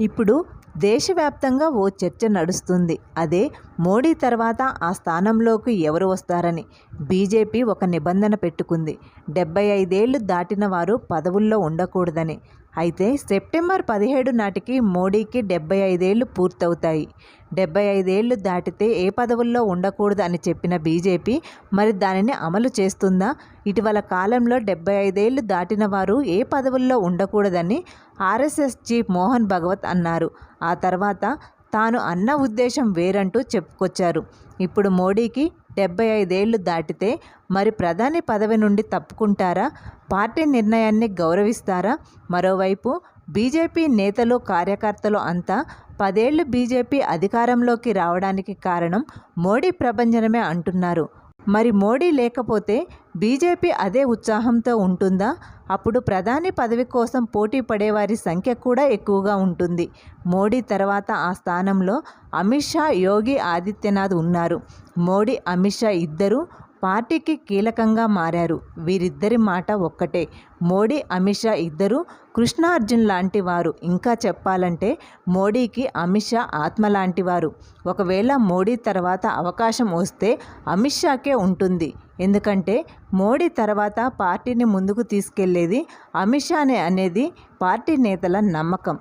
ఇప్పుడు దేశవ్యాప్తంగా ఓ చర్చ నడుస్తుంది. అదే మోడీ తర్వాత ఆ స్థానంలోకి ఎవరు వస్తారని బీజేపీ ఒక నిబంధన పెట్టుకుంది. డెబ్బై ఐదేళ్ళు దాటిన వారు పదవుల్లో ఉండకూడదని. అయితే సెప్టెంబర్ పదిహేడు నాటికి మోడీకి డెబ్బై ఐదేళ్ళు పూర్తవుతాయి. డెబ్బై ఐదేళ్ళు దాటితే ఏ పదవుల్లో ఉండకూడదు అని చెప్పిన బీజేపీ మరి దానిని అమలు చేస్తుందా? ఇటీవల కాలంలో డెబ్బై ఐదేళ్ళు దాటిన వారు ఏ పదవుల్లో ఉండకూడదని ఆర్ఎస్ఎస్ చీఫ్ మోహన్ భగవత్ అన్నారు. ఆ తర్వాత తాను అన్న ఉద్దేశం వేరంటూ చెప్పుకొచ్చారు. ఇప్పుడు మోడీకి డెబ్బై ఐదేళ్ళు దాటితే మరి ప్రధాని పదవి నుండి తప్పుకుంటారా? పార్టీ నిర్ణయాన్ని గౌరవిస్తారా? మరోవైపు బీజేపీ నేతలు కార్యకర్తలు అంతా పదేళ్ళు బీజేపీ అధికారంలోకి రావడానికి కారణం మోడీ ప్రభంజనమే అంటున్నారు. మరి మోడీ లేకపోతే బీజేపీ అదే ఉత్సాహంతో ఉంటుందా? అప్పుడు ప్రధాని పదవి కోసం పోటీ పడేవారి సంఖ్య కూడా ఎక్కువగా ఉంటుంది. మోడీ తర్వాత ఆ స్థానంలో అమిత్ షా యోగి ఆదిత్యనాథ్ ఉన్నారు. మోడీ అమిత్ షా ఇద్దరూ పార్టీకి కీలకంగా మారారు. వీరిద్దరి మాట ఒక్కటే. మోడీ అమిత్ షా ఇద్దరు కృష్ణార్జున్ లాంటి వారు. ఇంకా చెప్పాలంటే మోడీకి అమిత్ షా ఆత్మ లాంటి వారు. ఒకవేళ మోడీ తర్వాత అవకాశం వస్తే అమిత్ షాకే ఉంటుంది. ఎందుకంటే మోడీ తర్వాత పార్టీని ముందుకు తీసుకెళ్ళేది అమిత్ షానే అనేది పార్టీ నేతల నమ్మకం.